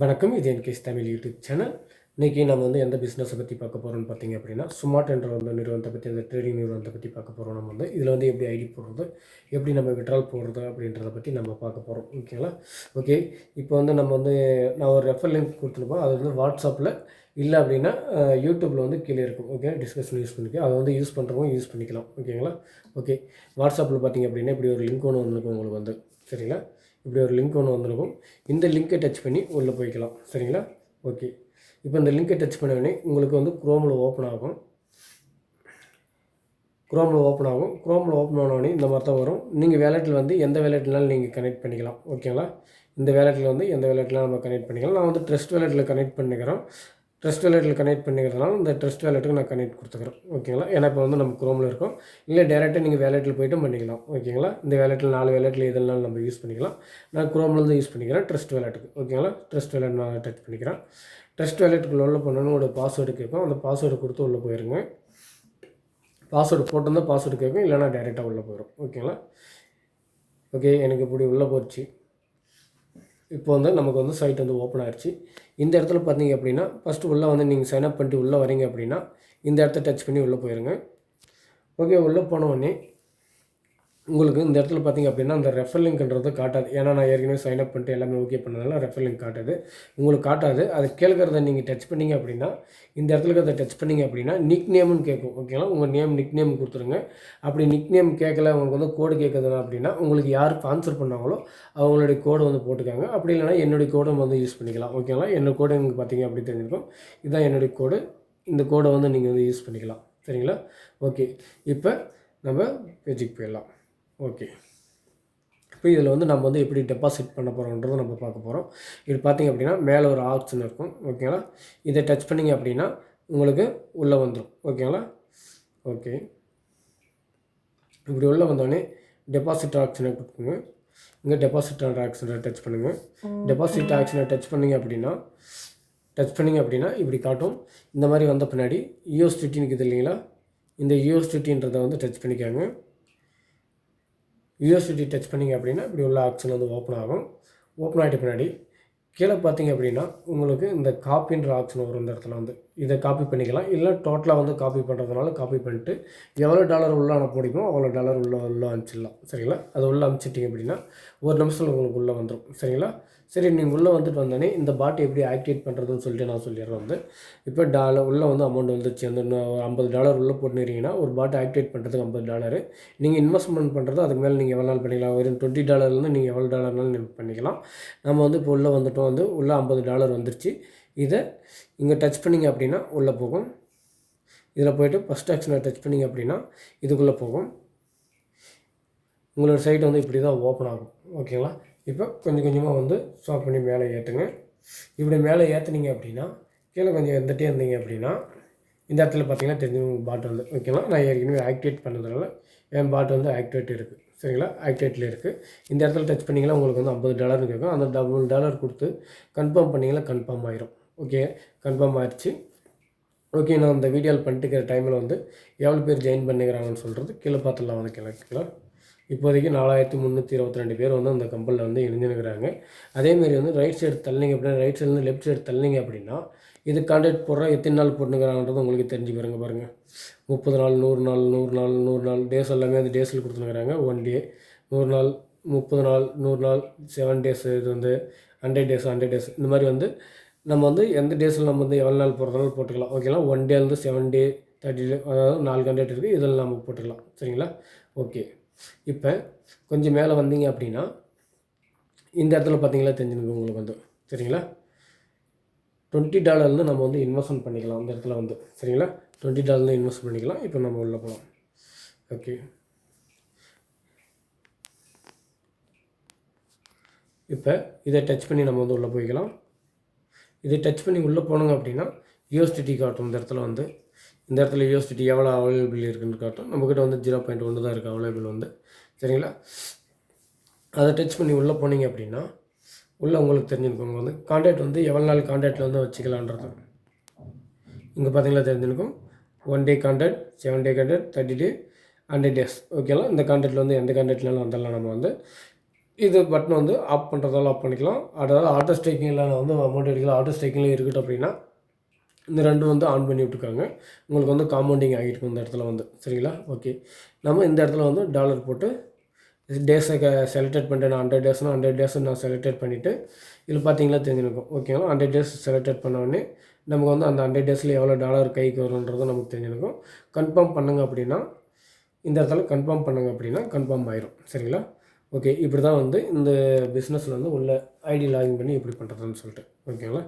வணக்கம். இது என்கேஸ் Tamil YouTube channel. இன்றைக்கி நம்ம வந்து எந்த பிஸ்னஸை பற்றி பார்க்க போகிறோம்னு பார்த்தீங்க அப்படின்னா சுமார்ட் என்ற வந்து நிறுவனத்தை பற்றி அந்த ட்ரேடிங் நிறுவனத்தை பற்றி பார்க்க போகிறோம் நம்ம வந்து. இதில் வந்து எப்படி ஐடி போடுறது எப்படி நம்ம விட்ரால் போடுறது அப்படின்றத பற்றி நம்ம பார்க்க போகிறோம் ஓகேங்களா ஓகே இப்போ வந்து நம்ம வந்து நான் ஒரு ரெஃபர் லிங்க் கொடுத்துருப்போம் அது வந்து வாட்ஸ்அப்பில் இல்லை அப்படின்னா யூடியூப்பில் வந்து கீழே இருக்கும். ஓகே டிஸ்கஷன் யூஸ் பண்ணிக்க. அதை வந்து யூஸ் பண்ணுறவங்க யூஸ் பண்ணிக்கலாம். ஓகேங்களா ஓகே வாட்ஸ்அப்பில் பார்த்தீங்க அப்படின்னா இப்படி ஒரு லிங்க் ஒன்று வந்துருக்கும் உங்களுக்கு வந்து. சரிங்களா? இப்படி ஒரு லிங்க் ஒன்று வந்திருக்கும். இந்த லிங்க்கை டச் பண்ணி உள்ளே போய்க்கலாம். சரிங்களா? ஓகே இப்போ இந்த லிங்கை டச் பண்ண உடனே உங்களுக்கு வந்து குரோமில் ஓப்பன் ஆகும். குரோமில் ஓப்பன் ஆகும். குரோமில் ஓப்பன் ஆனோடனே இந்த மாதிரி தான் வரும் நீங்கள் வேலெட்டில் வந்து எந்த வேலெட்னாலும் நீங்கள் கனெக்ட் பண்ணிக்கலாம். ஓகேங்களா இந்த வேலெட்டில் வந்து எந்த வேலெட்லாம் நம்ம கனெக்ட் பண்ணிக்கலாம். நான் வந்து ட்ரஸ்ட் வேலெட்டில் கனெக்ட் பண்ணிக்கிறோம் ட்ரெஸ்ட் வேலெட்டில் கனெக்ட் பண்ணிக்கிறதுனால இந்த ட்ரெஸ்ட் வேலெட்டுக்கு நான் கனெக்ட் கொடுத்துக்கிறேன். ஓகேங்களா ஏன்னா இப்போ வந்து நம்ம குரோமில் இருக்கும். இல்லை டேரெக்டாக நீங்கள் வேலெட்டில் போய்ட்டும் பண்ணிக்கலாம். ஓகேங்களா இந்த வேலெட்டில் நாலு வேலெட்டில் எதுனாலும் நம்ம யூஸ் பண்ணிக்கலாம். நான் குரோமில் இருந்து யூஸ் பண்ணிக்கிறேன் ட்ரஸ்ட் வேலெட்டுக்கு ஓகேங்களா ட்ரெஸ்ட் வேலெட் நான் டச் பண்ணிக்கிறேன். ட்ரெஸ்ட் வேலெட்டுக்குள்ளே உள்ள பண்ணணும் ஒரு பாஸ்வேர்டு கேட்கும். அந்த பாஸ்வேர்டு கொடுத்து உள்ளே போயிருங்க. பாஸ்வேர்டு போட்டிருந்தால் பாஸ்வேர்டு கேட்கும். இல்லைனா டேரெக்டாக உள்ளே போயிடும் ஓகேங்களா ஓகே எனக்கு இப்படி உள்ளே போச்சு. இப்போ வந்து நமக்கு வந்து சைட் வந்து ஓப்பன் ஆயிடுச்சு இந்த இடத்துல பார்த்தீங்க அப்படின்னா ஃபஸ்ட்டு உள்ளே வந்து நீங்கள் சைன் அப் பண்ணிட்டு உள்ளே வரீங்க அப்படின்னா இந்த இடத்த டச் பண்ணி உள்ளே போயிருங்க. ஓகே உள்ளே போனவொடனே உங்களுக்கு இந்த இடத்துல பார்த்தீங்க அப்படின்னா அந்த ரெஃபர் லிங்க்ன்றது காட்டாது. ஏன்னா நான் ஏற்கனவே சைன் அப் பண்ணிட்டு எல்லாமே ஓகே பண்ணதால ரெஃபர் லிங்க் காட்டாது. உங்களுக்கு காட்டாது. அது கேட்குறத நீங்கள் டச் பண்ணீங்க அப்படின்னா இந்த இடத்துல இருக்கிறத டச் பண்ணீங்க அப்படின்னா நிக் நேம்னு கேட்கும். ஓகேங்களா உங்கள் நேம் நிக் நேம் கொடுத்துருங்க. அப்படி நிக் நேம் கேட்கல உங்களுக்கு வந்து கோடு கேட்குதுன்னா அப்படின்னா உங்களுக்கு யார் ஸ்பான்சர் பண்ணாங்களோ அவங்களுடைய கோடு வந்து போட்டுக்காங்க. அப்படி இல்லைனா என்னுடைய கோடும் வந்து யூஸ் பண்ணிக்கலாம். ஓகேங்களா என்னோட கோடு எனக்கு பார்த்தீங்க அப்படி தெரிஞ்சிருக்கும். இதுதான் என்னுடைய கோடு இந்த கோடை வந்து நீங்கள் வந்து யூஸ் பண்ணிக்கலாம். சரிங்களா? ஓகே இப்போ நம்ம பேஜுக்கு போயிடலாம். ஓகே. இப்போ இதில் வந்து நம்ம வந்து எப்படி டெபாசிட் பண்ண போகிறோன்றதை நம்ம பார்க்க போகிறோம் இது பார்த்தீங்க அப்படின்னா மேலே ஒரு ஆப்ஷன் இருக்கும். ஓகேங்களா இதை டச் பண்ணிங்க அப்படின்னா உங்களுக்கு உள்ளே வந்துடும் ஓகேங்களா ஓகே இப்படி உள்ளே வந்தோடனே டெபாசிட் ஆப்ஷனை கொடுத்துங்க இங்கே டெபாசிட் ஆப்ஷனை டச் பண்ணுங்கள் டெபாசிட் ஆப்ஷனை டச் பண்ணிங்க அப்படின்னா டச் பண்ணிங்க அப்படின்னா இப்படி காட்டும். இந்த மாதிரி வந்த பின்னாடி யூஎஸ்டிடி இருக்குது இல்லைங்களா? இந்த யூஎஸ்டிடின்றதை வந்து டச் பண்ணிக்காங்க. யூஎஸ்டி டச் பண்ணிங்க அப்படின்னா இப்படி உள்ள ஆப்ஷன் வந்து ஓப்பன் ஆகும். ஓப்பன் ஆகிட்ட பின்னாடி கீழே பார்த்தீங்க அப்படின்னா உங்களுக்கு இந்த காப்பின்ற ஆப்ஷன் வரும் இந்த இடத்துல வந்து. இதை காப்பி பண்ணிக்கலாம். இல்லை டோட்டலாக வந்து காப்பி பண்ணுறதுனால காப்பி பண்ணிட்டு எவ்வளோ டாலர் உள்ள அனுப்ப முடியுமோ அவ்வளோ டாலர் உள்ள உள்ள அனுப்பிச்சிடலாம். சரிங்களா? அது உள்ளே அனுப்பிச்சிட்டிங்க அப்படின்னா ஒரு நிமிஷத்தில் உங்களுக்கு உள்ளே வந்துடும் சரிங்களா? சரி நீங்கள் உள்ளே வந்துட்டு வந்தோடனே இந்த பாட் எப்படி ஆக்டிவேட் பண்ணுறதுன்னு சொல்லிட்டு நான் சொல்லிடுறேன் வந்து. இப்போ டாலர் உள்ளே வந்து அமௌண்ட் வந்துச்சு அந்த ஐம்பது டாலர் உள்ளே போட்டுனீங்கன்னா ஒரு பாட்டு ஆக்டிவேட் பண்ணுறதுக்கு ஐம்பது டாலரு நீங்கள் இன்வெஸ்ட்மெண்ட் பண்ணுறது அதுக்கு மேலே நீங்கள் எவ்வளோ நாள் பண்ணிக்கலாம். வெறும் டுவெண்ட்டி டாலர்லேருந்து நீங்கள் எவ்வளோ டாலர்னாலும் நீங்கள் பண்ணிக்கலாம். நம்ம வந்து இப்போ உள்ளே வந்துட்டோம் வந்து உள்ளே ஐம்பது டாலர் வந்துருச்சு. இதை இங்கே டச் பண்ணிங்க அப்படின்னா உள்ளே போகும். இதில் போயிட்டு ஃபஸ்ட் ஆக்ஷனை டச் பண்ணிங்க அப்படின்னா இதுக்குள்ளே போகும். உங்களோட சைட் வந்து இப்படி தான் ஓப்பன் ஆகும். ஓகேங்களா இப்போ கொஞ்சம் கொஞ்சமாக வந்து ஸ்டாப் பண்ணி மேலே ஏற்றுங்க. இப்படி மேலே ஏற்றுனீங்க அப்படின்னா கீழே கொஞ்சம் இருந்துகிட்டே இருந்தீங்க அப்படின்னா இந்த இடத்துல பார்த்தீங்கன்னா தெரிஞ்சு பாட் வந்து. ஓகேங்களா நான் ஏற்கனவே ஆக்டிவேட் பண்ணதுனால என் பாட் வந்து ஆக்டிவேட் இருக்குது சரிங்களா? ஆக்டிவேட்டில் இருக்குது இந்த இடத்துல டச் பண்ணிங்கன்னா உங்களுக்கு வந்து ஐம்பது டாலர்னு கேட்கும். அந்த டபுள் டாலர் கொடுத்து கன்ஃபார்ம் பண்ணிங்கன்னா கன்ஃபார்ம் ஆயிரும். ஓகே கன்ஃபார்ம் ஆயிடுச்சு ஓகே நான் இந்த வீடியோவில் பண்ணிட்டு இருக்கிற டைமில் வந்து எவ்வளோ பேர் ஜாயின் பண்ணிக்கிறாங்கன்னு சொல்கிறது கீழே பார்த்துடலாம் வந்து கிழக்கலாம் இப்போதைக்கு நாலாயிரத்தி முந்நூற்றி இருபத்தி ரெண்டு பேர் வந்து அந்த கம்பெனியில் வந்து இணைஞ்சுனுக்கிறாங்க அதேமாரி வந்து ரைட் சைடு தள்ளிங்க அப்படின்னா ரைட் சைட்லேருந்து லெஃப்ட் சைடு தள்ளிங்க அப்படின்னா இது கான்டாக்ட் போடுறா எத்தனை நாள் போட்டுக்கிறாங்கன்றது உங்களுக்கு தெரிஞ்சு பாருங்க பாருங்கள் முப்பது நாள் நூறு நாள் நூறு நாள் நூறு நாள் டேஸ் எல்லாமே அந்த டேஸில் கொடுத்துருக்குறாங்க ஒன் டே நூறு நாள் முப்பது நாள் நூறு நாள் செவன் டேஸ் இது வந்து ஹண்ட்ரட் டேஸ் ஹண்ட்ரட் டேஸ் இந்த மாதிரி வந்து நம்ம வந்து எந்த டேஸில் நம்ம வந்து எவ்வளோ நாள் போடுறதாலும் போட்டுக்கலாம். ஓகேங்களா ஒன் டேலேருந்து செவன் டே தேர்ட்டி டே அதாவது நாலு கண்டேட் இருக்குது இதில் நம்ம போட்டுக்கலாம். சரிங்களா? ஓகே இப்போ கொஞ்சம் மேலே வந்தீங்க அப்படின்னா இந்த இடத்துல பார்த்தீங்களா தெரிஞ்சுருக்கு உங்களுக்கு வந்து. சரிங்களா? டுவெண்ட்டி டாலர்லேருந்து நம்ம வந்து இன்வெஸ்ட்மெண்ட் பண்ணிக்கலாம் அந்த இடத்துல வந்து. சரிங்களா? டுவெண்ட்டி டாலர்லேருந்து இன்வெஸ்ட் பண்ணிக்கலாம். இப்போ நம்ம உள்ளே போகலாம் ஓகே இப்போ இதை டச் பண்ணி நம்ம வந்து உள்ளே போய்க்கலாம். இதை டச் பண்ணி உள்ளே போனோங்க அப்படின்னா யூஎஸ்டிடி காட்டும். இந்த இடத்துல வந்து இந்த இடத்துல யூஎஸ்டிடி எவ்வளோ அவைலபிள் இருக்குன்னு காட்டும். நம்மக்கிட்ட வந்து ஜீரோ பாயிண்ட் ஒன்று தான் இருக்குது அவைலபிள் வந்து. சரிங்களா? அதை டச் பண்ணி உள்ளே போனீங்க அப்படின்னா உள்ளே உங்களுக்கு தெரிஞ்சிருக்கும் வந்து கான்டாக்ட் வந்து எவ்வளோ நாள் கான்டாக்டில் வந்து வச்சுக்கலான்றது இங்கே பார்த்தீங்களா தெரிஞ்சிருக்கும்? One day contact seven day contact thirty day hundred days ஓகேலாம் இந்த கான்டாக்டில் வந்து எந்த கான்டாக்ட்னாலும் வந்துடலாம். நம்ம வந்து இது பட்டன் வந்து ஆஃப் பண்ணுறதால ஆஃப் பண்ணிக்கலாம். அதாவது ஆட்டோ ஸ்ட்ரைக்கிங்கில் வந்து அமௌண்ட் எடுக்கலாம் ஆட்டோ ஸ்ட்ரைக்கிங்கில் இருக்கட்டும் அப்படின்னா இந்த ரெண்டும் வந்து ஆன் பண்ணி விட்டுருக்காங்க உங்களுக்கு வந்து காம்பவுண்டிங் ஆகிருக்கும் இந்த இடத்துல வந்து. சரிங்களா? ஓகே நம்ம இந்த இடத்துல வந்து டாலர் போட்டு டேஸை க செலக்டட் பண்ணிட்டு நான் ஹண்ட்ரட் டேஸ்னால் ஹண்ட்ரட் டேஸ் நான் செலக்டட் பண்ணிவிட்டு இதில் பார்த்தீங்களா தெரிஞ்சிருக்கும். ஓகேங்களா ஹண்ட்ரட் டேஸ் செலக்டட் பண்ண உடனே நமக்கு வந்து அந்த ஹண்ட்ரட் டேஸில் எவ்வளோ டாலர் கைக்கு வரும்ன்றது நமக்கு தெரிஞ்சிருக்கும். கன்ஃபார்ம் பண்ணுங்க அப்படின்னா இந்த இடத்துல கன்ஃபார்ம் பண்ணுங்க அப்படின்னா கன்ஃபார்ம் ஆயிரும். சரிங்களா? ஓகே இப்படி தான் வந்து இந்த பிஸ்னஸில் வந்து உள்ள ஐடி லாகின் பண்ணி எப்படி பண்ணுறதுன்னு சொல்லிட்டு ஓகேங்களா?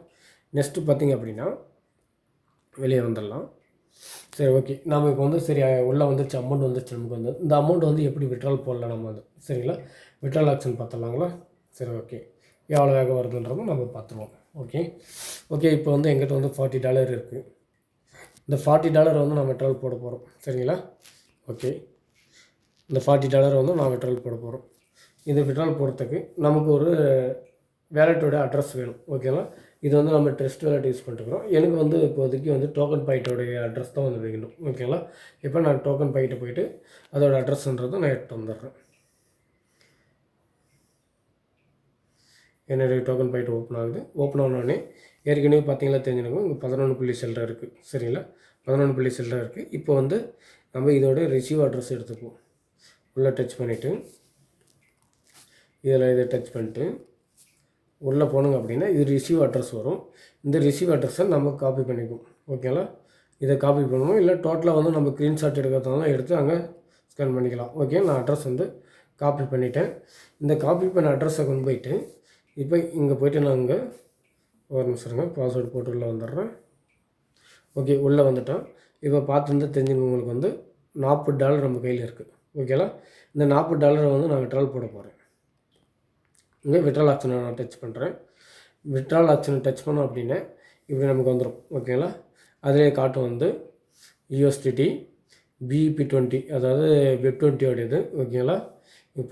நெக்ஸ்ட்டு பார்த்தீங்க அப்படின்னா வெளியே வந்துடலாம். சரி ஓகே. நம்ம இப்போ வந்து சரி உள்ளே வந்துருச்சு அமௌண்ட் வந்துருச்சு நமக்கு வந்து. இந்த அமௌண்ட் வந்து எப்படி விட்ரால் போடலாம் நம்ம வந்து? சரிங்களா? விட்ரால் ஆப்ஷன் பார்த்துடலாங்களா? சரி ஓகே. எவ்வளோ வேகம் வருதுன்றதும் நம்ம பார்த்துருவோம். ஓகே. ஓகே இப்போ வந்து எங்கிட்ட வந்து ஃபார்ட்டி டாலர் இருக்குது இந்த ஃபார்ட்டி டாலர் வந்து நான் விட்ரால் போட போகிறோம் சரிங்களா? ஓகே. இந்த ஃபார்ட்டி டாலர் வந்து நான் விட்ரால் போட போகிறோம் இது விட்ரால் போடுறதுக்கு நமக்கு ஒரு வேலட்டோட அட்ரஸ் வேணும் ஓகேங்களா இது வந்து நம்ம ட்ரெஸ்ட் வேலட் யூஸ் பண்ணிட்டுருக்கோம் எனக்கு வந்து இப்போதைக்கு வந்து டோக்கன் பாயிட்டோடைய அட்ரஸ் தான் வந்து வேணும் ஓகேங்களா இப்போ நான் டோக்கன் பாயிட்டை போயிட்டு அதோட அட்ரஸ்ன்றதை நான் எடுத்து வந்துடுறேன். என்னுடைய டோக்கன் பாயிண்ட் ஓப்பன் ஆகுது. ஓப்பன் ஆனோடனே ஏற்கனவே பார்த்தீங்களா தெரிஞ்சிருக்கும் இங்கே பதினொன்று புள்ளி சில்லரை இருக்குது சரிங்களா? பதினொன்று புள்ளி சில்லரை இருக்குது இப்போ வந்து நம்ம இதோட ரிசீவ் அட்ரஸ் எடுத்துக்குவோம். உள்ளே டச் பண்ணிவிட்டு இதில் இதை டச் பண்ணிட்டு உள்ளே போனோங்க அப்படின்னா இது ரிசீவ் அட்ரஸ் வரும். இந்த ரிசீவ் அட்ரஸை நம்ம காப்பி பண்ணிக்குவோம். ஓகேங்களா இதை காப்பி பண்ணணும் இல்லை டோட்டலாக வந்து நம்ம ஸ்க்ரீன்ஷாட் எடுக்கிறதுனால எடுத்து அங்கே ஸ்கேன் பண்ணிக்கலாம். ஓகே நான் அட்ரஸ் வந்து காப்பி பண்ணிட்டேன். இந்த காப்பி பண்ண அட்ரஸை கொண்டு போயிட்டு இப்போ இங்கே போயிட்டு நான் இங்கே ஒரு நிமிஷம் பாஸ்வேர்டு போட்டு உள்ளே வந்துடுறேன். ஓகே உள்ளே வந்துட்டோம். இப்போ பார்த்துருந்து தெரிஞ்சுங்க உங்களுக்கு வந்து நாற்பது டாலர் நம்ம கையில் இருக்குது ஓகேங்களா இந்த நாற்பது டாலரை வந்து நான் விட்ரால் போட போகிறேன் இங்கே விட்ரால் ஆப்ஷனை நான் டச் பண்ணுறேன் விட்ரால் ஆப்ஷனை டச் பண்ணோம் அப்படின்னா இப்படி நமக்கு வந்துடும் ஓகேங்களா அதிலே காட்டும் வந்து யூஎஸ்டிடி பிஇபி டுவெண்ட்டி அதாவது வெப் டுவெண்ட்டியோடையது ஓகேங்களா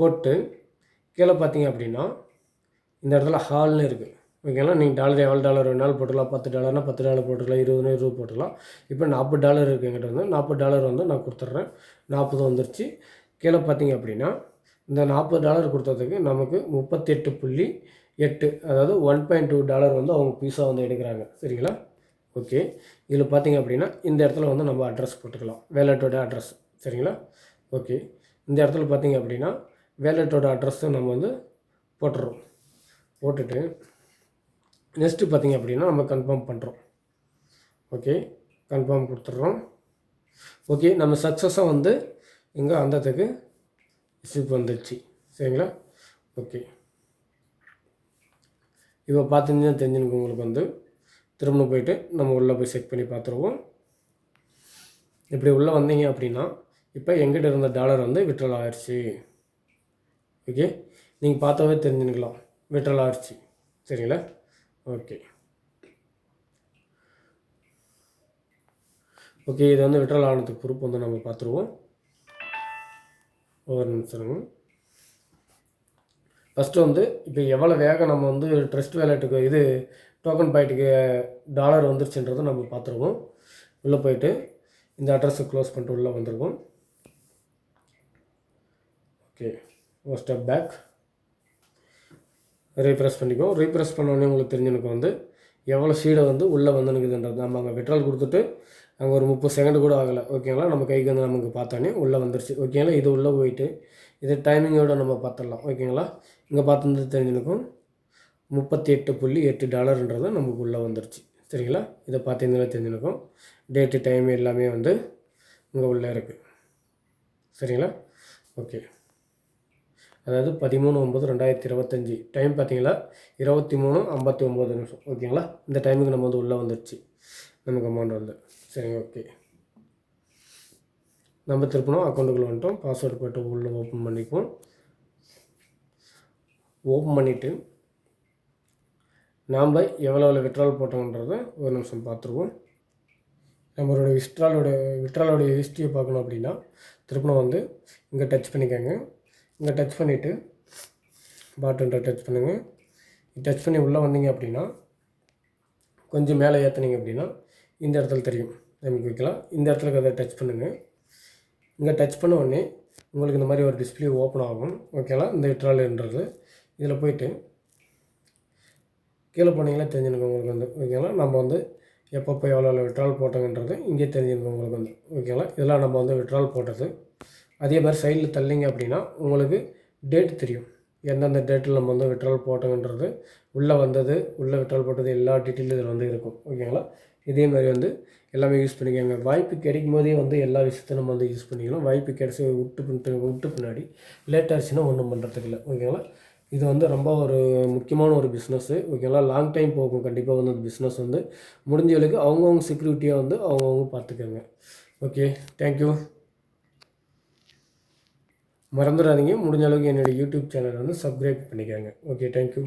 போட்டு கீழே பார்த்தீங்க அப்படின்னா இந்த இடத்துல ஹால்னு இருக்குது ஓகேங்களா நீங்கள் டாலர் எவ்வளோ டாலர் வேணாலும் போட்டுக்கலாம். பத்து டாலர்னால் பத்து டாலர் போட்டுக்கலாம். இருபதுனா இருபது போட்டுக்கலாம். இப்போ நாற்பது டாலர் இருக்குங்கிட்ட வந்து நாற்பது டாலர் வந்து நான் கொடுத்துட்றேன். நாற்பது வந்துருச்சு. கீழே பார்த்தீங்க அப்படின்னா இந்த நாற்பது டாலர் கொடுத்ததுக்கு நமக்கு முப்பத்தெட்டு புள்ளி எட்டு அதாவது ஒன் பாயிண்ட் டூ டாலர் வந்து அவங்க பீஸாக வந்து எடுக்கிறாங்க. சரிங்களா? ஓகே இதில் பார்த்தீங்க அப்படின்னா இந்த இடத்துல வந்து நம்ம அட்ரஸ் போட்டுக்கலாம். வேலட்டோட அட்ரஸ் சரிங்களா? ஓகே இந்த இடத்துல பார்த்தீங்க அப்படின்னா வேலட்டோட அட்ரஸை நம்ம வந்து போட்டுறோம். போட்டுட்டு நெக்ஸ்ட்டு பார்த்தீங்க அப்படின்னா நம்ம கன்ஃபார்ம் பண்ணுறோம் ஓகே கன்ஃபார்ம் கொடுத்துட்றோம் ஓகே நம்ம சக்ஸஸாக வந்து இங்கே அந்தத்துக்கு ரிசிப்ட் வந்துடுச்சு. சரிங்களா? ஓகே. இப்போ பார்த்துருந்தீங்கன்னா தெரிஞ்சுனுக்கு உங்களுக்கு வந்து. திரும்ப போயிட்டு நம்ம உள்ளே போய் செக் பண்ணி பார்த்துருவோம். இப்படி உள்ளே வந்தீங்க அப்படின்னா இப்போ எங்கிட்ட இருந்த டாலர் வந்து விட்ரல் ஆயிடுச்சு ஓகே? நீங்கள் பார்த்தாவே தெரிஞ்சுக்கலாம் விட்ரல் ஆயிடுச்சு சரிங்களா? ஓகே. ஓகே இது வந்து விட்ரல் ஆனதுக்கு பொறுப்பு வந்து நம்ம பார்த்துருவோம். ஒரு நிமிஷம் ஃபஸ்ட்டு வந்து இப்போ எவ்வளோ வேகம் நம்ம வந்து ட்ரஸ்ட் வேலெட்டுக்கு இது டோக்கன் பாயிண்ட்டுக்கு டாலர் வந்துருச்சுன்றதை நம்ம பார்த்துருவோம். உள்ளே போயிட்டு இந்த அட்ரஸை க்ளோஸ் பண்ணிட்டு உள்ளே வந்துருவோம். ஓகே ஒரு ஸ்டெப் பேக் ரீப்ரெஸ் பண்ணிக்கோ. ரீப்ரெஸ் பண்ணோடனே உங்களுக்கு தெரிஞ்சனுக்கு வந்து எவ்வளோ சீடை வந்து உள்ளே வந்து நிற்குதுன்றது நம்ம அங்கே பெட்ரோல் கொடுத்துட்டு ஒரு முப்பது செகண்டு கூட ஆகலை. ஓகேங்களா நம்ம கைக்கு வந்து நமக்கு பார்த்தோன்னே உள்ளே வந்துருச்சு. ஓகேங்களா இது உள்ளே போயிட்டு இது டைமிங்கோடு நம்ம பார்த்துடலாம். ஓகேங்களா இங்கே பார்த்துருந்து தெரிஞ்சுருக்கும். முப்பத்தி எட்டு புள்ளி எட்டு டாலர்ன்றது நமக்கு உள்ளே வந்துருச்சு. சரிங்களா? இதை பார்த்தீங்கன்னா தெரிஞ்சுருக்கும். டேட்டு டைம் எல்லாமே வந்து இங்கே உள்ளே இருக்குது சரிங்களா? ஓகே அதாவது பதிமூணு ஒம்பது ரெண்டாயிரத்தி இருபத்தஞ்சி. டைம் பார்த்தீங்களா? இருபத்தி மூணு ஐம்பத்தி ஒம்பது நிமிஷம். ஓகேங்களா இந்த டைமுக்கு நம்ம வந்து உள்ளே வந்துடுச்சு நமக்கு அமௌண்ட் வந்து. சரி ஓகே நம்ம திருப்பணும் அக்கௌண்ட்டுக்குள்ளே வந்துட்டோம். பாஸ்வேர்டு போட்டு உள்ளே ஓப்பன் பண்ணிக்குவோம். ஓப்பன் பண்ணிவிட்டு நாம் எவ்வளோ எவ்வளோ விட்ரால் போட்டோன்றதை ஒரு நிமிஷம் பார்த்துருவோம். நம்மளோட விஸ்ட்ராலோட விட்ராலோடைய ஹிஸ்ட்ரியை பார்க்கணும் அப்படின்னா திருப்பணம் வந்து இங்கே டச் பண்ணிக்கோங்க. இங்கே டச் பண்ணிவிட்டு பாட்டன்ட்ட டச் பண்ணுங்கள் டச் பண்ணி உள்ளே வந்தீங்க அப்படின்னா கொஞ்சம் மேலே ஏற்றுனீங்க அப்படின்னா இந்த இடத்துல தெரியும். நமக்கு வைக்கலாம் இந்த இடத்துல அதை டச் பண்ணுங்கள் இங்கே டச் பண்ண உடனே உங்களுக்கு இந்த மாதிரி ஒரு டிஸ்பிளே ஓப்பன் ஆகும். ஓகேங்களா இந்த விட்ரால்ன்றது இதில் போயிட்டு கீழே போனீங்கன்னா தெரிஞ்சுருக்கும் உங்களுக்கு வந்து. ஓகேங்களா நம்ம வந்து எப்பப்போ எவ்வளோ எவ்வளோ விட்ரால் போட்டோங்கன்றது இங்கே தெரிஞ்சிருக்கும் உங்களுக்கு வந்து. ஓகேங்களா இதெல்லாம் நம்ம வந்து விட்ரால் போட்டது. அதே மாதிரி சைடில் தள்ளிங்க அப்படின்னா உங்களுக்கு டேட் தெரியும். எந்தெந்த டேட்டில் நம்ம வந்து விட்ரால் போட்டோங்கன்றது உள்ளே வந்தது உள்ளே விட்ரால் போட்டது எல்லா டீட்டெயிலும் இதில் வந்து இருக்கும். ஓகேங்களா இதே மாதிரி வந்து எல்லாமே யூஸ் பண்ணிக்கோங்க. வாய்ப்பு கிடைக்கும் போதே வந்து எல்லா விஷயத்தையும் நம்ம வந்து யூஸ் பண்ணிக்கலாம் வாய்ப்பு கிடைச்சி விட்டு பண்ணிட்டு விட்டு பின்னாடி லேட் ஆச்சுன்னா ஒன்றும் பண்ணுறதுக்கு இல்லை. ஓகேங்களா இது வந்து ரொம்ப ஒரு முக்கியமான ஒரு பிஸ்னஸ்ஸு ஓகேங்களா லாங் டைம் போகும். கண்டிப்பாக வந்து அந்த பிஸ்னஸ் வந்து முடிஞ்சவளுக்கு அவங்கவுங்க செக்யூரிட்டியாக வந்து அவங்கவுங்க பார்த்துக்கோங்க. ஓகே தேங்க்யூ மறந்துடாதீங்க. முடிஞ்ச அளவுக்கு என்னுடைய யூடியூப் சேனலை வந்து சப்ஸ்கிரைப் பண்ணிக்கோங்க. Okay thank you